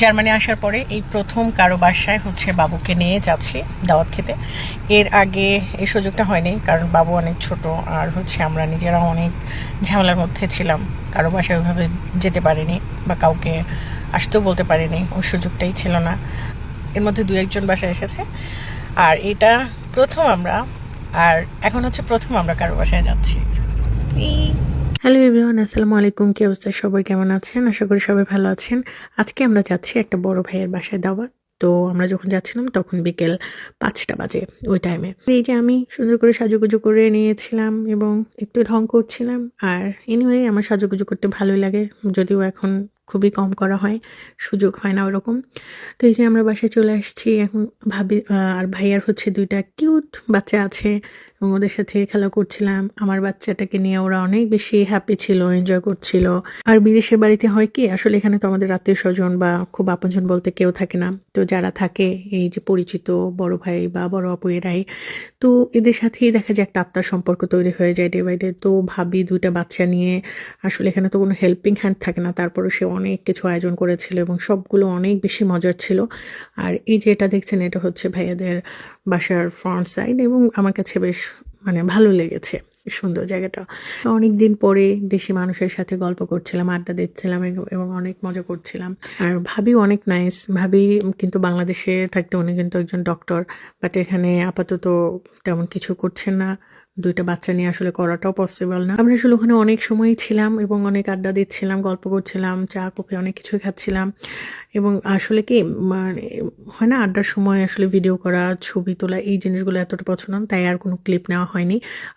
Germany আসার পরে এই প্রথম কারও বাসায় হচ্ছে বাবুকে নিয়ে যাচ্ছি দাওয়াত খেতে। এর আগে এই সুযোগটা হয়নি, কারণ বাবু অনেক ছোট, আর হচ্ছে আমরা নিজেরা অনেক ঝামেলার মধ্যে ছিলাম। কারও বাসায় ওইভাবে যেতে পারিনি বা কাউকে আসতেও বলতে পারিনি, ওই সুযোগটাই ছিল না। এর মধ্যে দু একজন বাসায় এসেছে, আর এটা প্রথম আমরা, আর এখন হচ্ছে প্রথম আমরা কারও বাসায় যাচ্ছি। এই হ্যালো এভরিওয়ান, আসসালামু আলাইকুম। কি অবস্থা? সবাই কেমন আছেন? আশা করি সবাই ভালো আছেন। আজকে আমরা যাচ্ছি একটা বড় ভাইয়ের বাসায় দাওয়াত। তো আমরা যখন যাচ্ছিলাম তখন বিকেল পাঁচটা বাজে ওই টাইমে এই যে আমি সুন্দর করে সাজুগুজু করে নিয়েছিলাম এবং একটু ঢং করছিলাম। আর এনিওয়ে আমার সাজুগুজু করতে ভালোই লাগে, যদিও এখন খুবই কম করা হয়, সুযোগ হয় না ওরকম। তো এই যে আমরা বাসায় চলে আসছি, এখন ভাবি আর ভাইয়ার হচ্ছে দুইটা কিউট বাচ্চা আছে। এবং ওদের সাথে খেলা করছিলাম। আমার বাচ্চাটাকে নিয়ে ওরা অনেক বেশি হ্যাপি ছিল এনজয় করছিল। আর বিদেশের বাড়িতে হয় কি, আসলে এখানে তো আমাদের আত্মীয় স্বজন বা খুব আপনজন বলতে কেউ থাকে না। তো যারা থাকে, এই যে পরিচিত বড় ভাই বা বড় আপু এরাই। তো এদের সাথেই দেখা যায় একটা আত্মার সম্পর্ক তৈরি হয়ে যায় ডে বাই ডে তো ভাবি দুইটা বাচ্চা নিয়ে, আসলে এখানে তো কোনো হেল্পিং হ্যান্ড থাকে না। তারপরে সে অনেক কিছু আয়োজন করেছিল এবং সবগুলো অনেক বেশি মজার ছিল। আর এই যে এটা দেখছেন, এটা হচ্ছে ভাইয়াদের বাসার ফ্রন্ট সাইড এবং আমার কাছে বেশ মানে ভালো লেগেছে সুন্দর জায়গাটা। অনেক দিন পরে দেশি মানুষের সাথে গল্প করছিলাম, আড্ডা দিচ্ছিলাম এবং- অনেক মজা করছিলাম। আর ভাবি অনেক নাইস ভাবি কিন্তু বাংলাদেশে থাকতে উনি কিন্তু একজন ডক্টর বাট এখানে আপাতত তেমন কিছু করছেন না। দুইটা বাচ্চা নিয়ে আসলে করাটাও পসিবল না। আমরা আসলে ওখানে অনেক সময়ই ছিলাম এবং অনেক আড্ডা দিচ্ছিলাম, গল্প করছিলাম, চা, কফি অনেক কিছুই খাচ্ছিলাম। এবং আসলে কি মানে হয় না, আড্ডার সময় আসলে ভিডিও করা, ছবি তোলা, এই জিনিসগুলো এতটা পছন্দ তাই আর কোনো ক্লিপ নেওয়া হয়নি।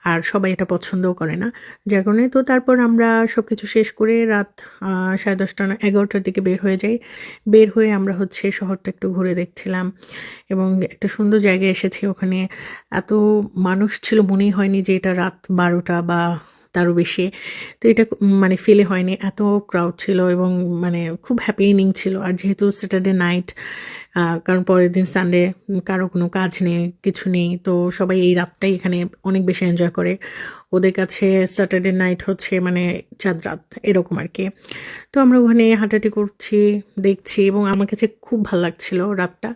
আর সবাই এটা পছন্দও করে না। যার কারণে তো তারপর আমরা সব কিছু শেষ করে রাত সাড়ে দশটা না, এগারোটার দিকে বের হয়ে যাই। বের হয়ে আমরা হচ্ছে শহরটা একটু ঘুরে দেখছিলাম। এবং একটা সুন্দর জায়গায় এসেছি ওখানে। এত মানুষ ছিল, মনেই হয়নি যে এটা রাত বারোটা বা তারও বেশি। তো এটা মানে ফিলে হয়নি। এত ক্রাউড ছিল এবং মানে খুব হ্যাপিনিং ছিল। আর যেহেতু স্যাটারডে নাইট কারণ পরের দিন সানডে কারও কোনো কাজ নেই, কিছু নেই, তো সবাই এই রাতটাই এখানে অনেক বেশি এনজয় করে। ওদের কাছে স্যাটারডে নাইট হচ্ছে মানে চাঁদ রাত, এরকম আর কি। তো আমরা ওখানে হাঁটাহাঁটি করছি, দেখছি এবং আমার কাছে খুব ভালো লাগছিল রাতটা।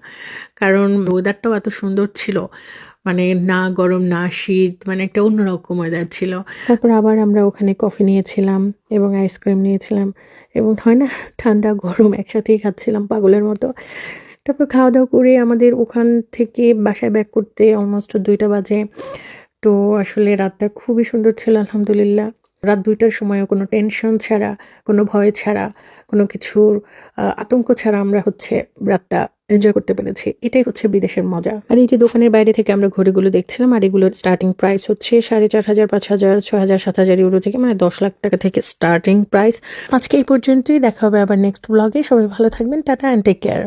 কারণ ওয়েদারটাও এত সুন্দর ছিল। মানে না গরম, না শীত মানে একটা অন্যরকম ওয়েদার ছিল। তারপর আবার আমরা ওখানে কফি নিয়েছিলাম এবং আইসক্রিম নিয়েছিলাম এবং হয় না, ঠান্ডা, গরম একসাথেই খাচ্ছিলাম পাগলের মতো। তারপর খাওয়া দাওয়া করে আমাদের ওখান থেকে বাসায় ব্যাক করতে অলমোস্ট দুইটা বাজে। তো আসলে রাতটা খুবই সুন্দর ছিল, আলহামদুলিল্লাহ। রাত দুইটার সময়ও কোনো টেনশন ছাড়া, কোনো ভয় ছাড়া, কোনো কিছুর আতঙ্ক ছাড়া আমরা হচ্ছে রাতটা এনজয় করতে পেরেছি। এটাই হচ্ছে বিদেশের মজা। আর এই যে দোকানের বাইরে থেকে আমরা ঘড়িগুলো দেখছিলাম, আর এগুলোর স্টার্টিং প্রাইস হচ্ছে সাড়ে চার হাজার, পাঁচ হাজার ছ হাজার, সাত হাজার ইউরো থেকে মানে দশ লাখ টাকা থেকে স্টার্টিং প্রাইস আজকে এই পর্যন্তই, দেখা হবে আবার নেক্সট ব্লগে সবাই ভালো থাকবেন, টাটা অ্যান্ড টেক কেয়ার